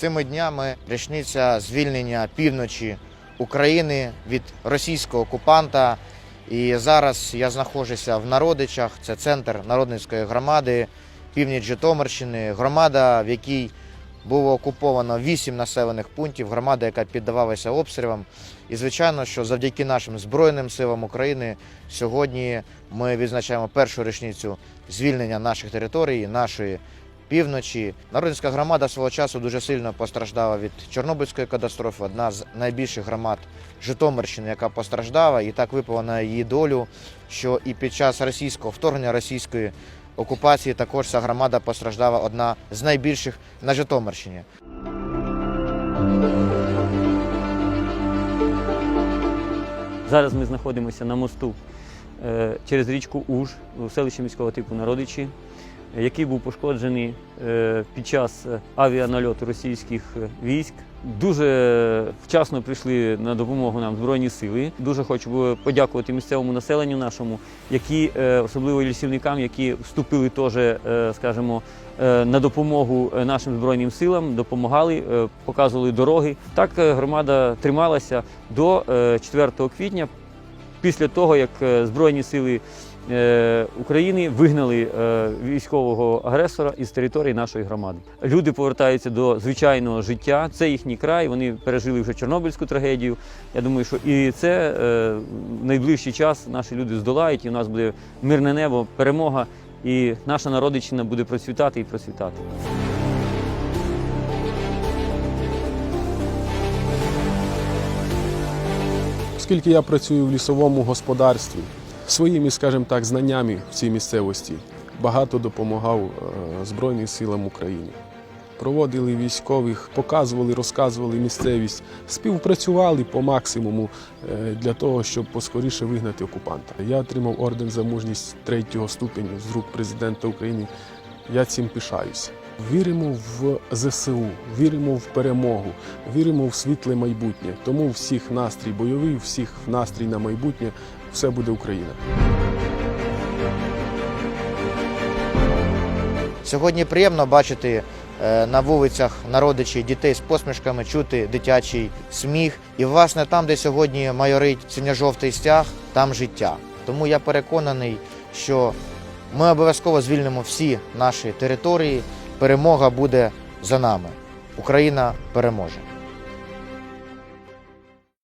Цими днями річниця звільнення півночі України від російського окупанта. І зараз я знаходжуся в Народичах. Це центр народницької громади, північ Житомирщини, громада, в якій було окуповано вісім населених пунктів, громада, яка піддавалася обстрілам. І звичайно, що завдяки нашим Збройним силам України сьогодні ми відзначаємо першу річницю звільнення наших територій, нашої півночі. Народницька громада свого часу дуже сильно постраждала від Чорнобильської катастрофи. Одна з найбільших громад Житомирщини, яка постраждала, і так випала на її долю, що і під час російського вторгнення російської окупації також ця громада постраждала одна з найбільших на Житомирщині. Зараз ми знаходимося на мосту е, через річку Уж у селищі міського типу Народичі, який був пошкоджений е, під час авіанальоту російських е, військ. Дуже вчасно прийшли на допомогу нам Збройні сили. Дуже хочу подякувати місцевому населенню нашому, які, е, особливо лісівникам, які вступили теж, е, скажімо, е, на допомогу е, нашим збройним силам, допомагали, е, показували дороги. Так е, громада трималася до е, 4 квітня, після того як е, Збройні сили е, України вигнали е, військового агресора із території нашої громади. Люди повертаються до звичайного життя. Це їхній край. Вони пережили вже Чорнобильську трагедію. Я думаю, що і це е, в найближчий час наші люди здолають, і у нас буде мирне небо, перемога, і наша народичина буде процвітати і процвітати. Оскільки я працюю в лісовому господарстві, своїми, скажімо так, знаннями в цій місцевості багато допомагав е, Збройним силам України. Проводили військових, показували, розказували місцевість, співпрацювали по максимуму е, для того, щоб поскоріше вигнати окупанта. Я отримав орден за мужність третього ступеню з рук президента України. Я цим пишаюся. Віримо в ЗСУ, віримо в перемогу, віримо в світле майбутнє. Тому всіх настрій бойовий, всіх настрій на майбутнє. Все буде Україна. Сьогодні приємно бачити е, на вулицях народичі дітей з посмішками, чути дитячий сміх. І, власне, там, де сьогодні майорить синьо-жовтий стяг, там життя. Тому я переконаний, що ми обов'язково звільнимо всі наші території. Перемога буде за нами. Україна переможе.